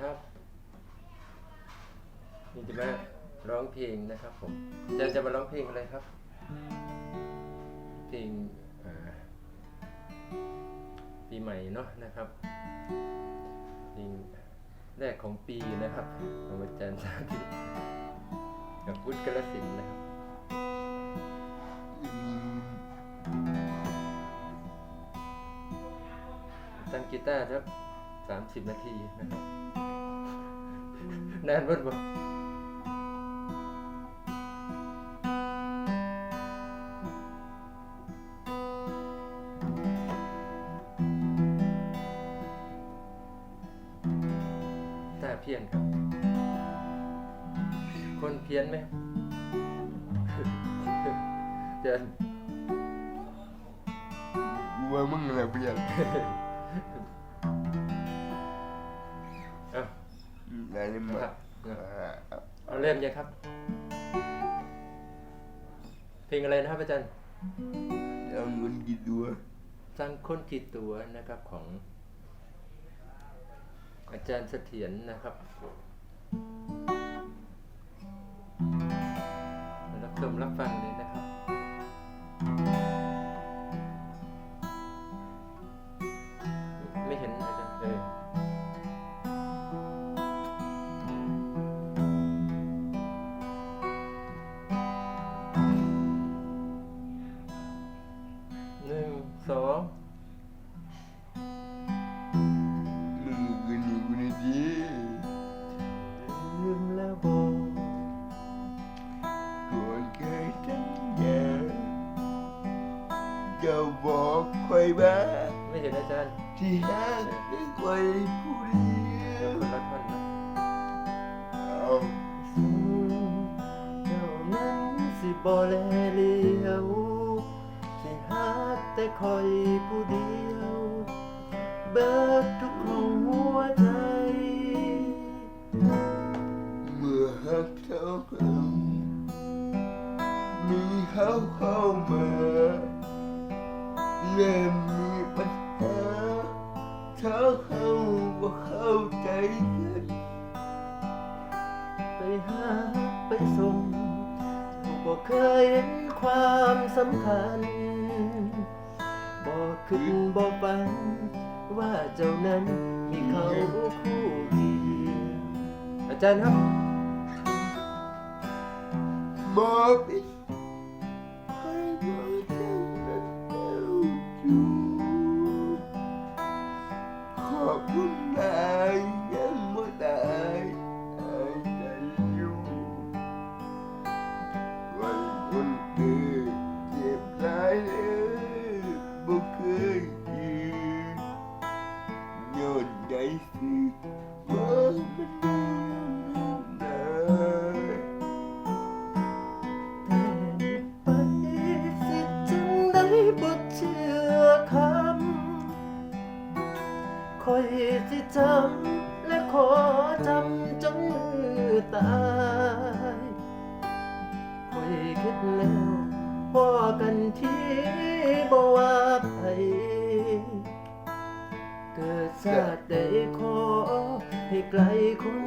ครับ นี่จะมาร้องเพลงนะครับ ผมอาจารย์จะมาร้องเพลงอะไรครับ เพลงอ่าปีใหม่เนาะนะครับเพลงแรกของปีนะครับของอาจารย์สาธิตกับพุทธกระสินธุ์นะครับตั้งกีตาร์สักสามสิบนาทีนะครับ แน่นเบิดบ่แต่เพี้ยนครับ คนเพี้ยนไหมเจนอนว่ามั้ ngelakuin ครับอ่าเอาเริ่มยังครับ เพลงอะไรนะครับอาจารย์เอาเงินกี่ตัวสร้างคนกี่ตัวนะครับของ อาจารย์เสถียรนะครับรับชมรับฟังเลย บอกคอยบ้าไม่เห็นอาจารย์ที่ฮักได้คอยผู้เดียเดี๋ยววคนละท่อนนะเอาเจ้านั้นสิบ่แลเลียวสิฮักแต่คอยผู้เดียว เบิดทุกหัวใจ เมื่อฮักเท่ากันมีเขาเข้ามา เริ่มมีปัญหาเธอเขาบ่เข้าใจกันไปหาไปส่งบ่เคยเห็นความสำคัญบ่ขึ้นบ่ฝัน ว่าเจ้านั้นมีเขาคู่เคียงอาจารย์ครับบอก อ ตายคอยคิดแล้วพ่อกันที่บ่ว่าไผเกิดชาติใดขอให้ไกลคน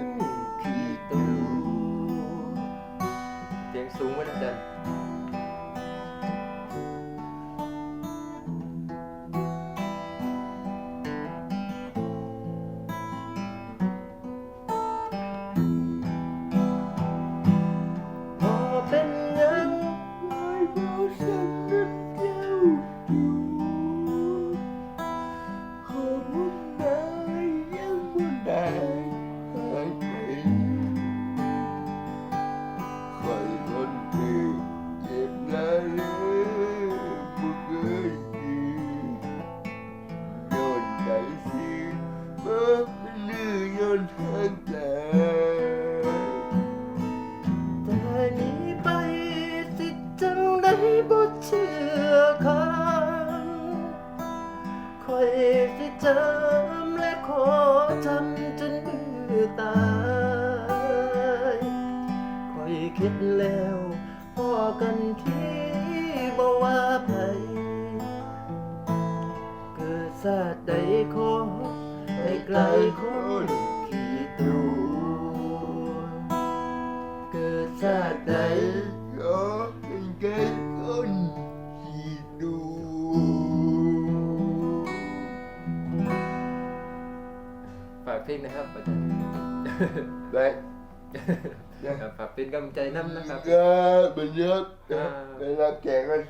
จำและขอทำจนเบื่อตายคอยคิดแล้วพ่อกันที่บ่ว่าไผเกิดซาดใดขอให้ไกลคนขี่ตรูเกิดซาดใด นะครับอาจารย์ไปครับฝากเป็นกำลังใจน้ำนะครับ ก็มันเยอะอ่าเวลาแก่กัน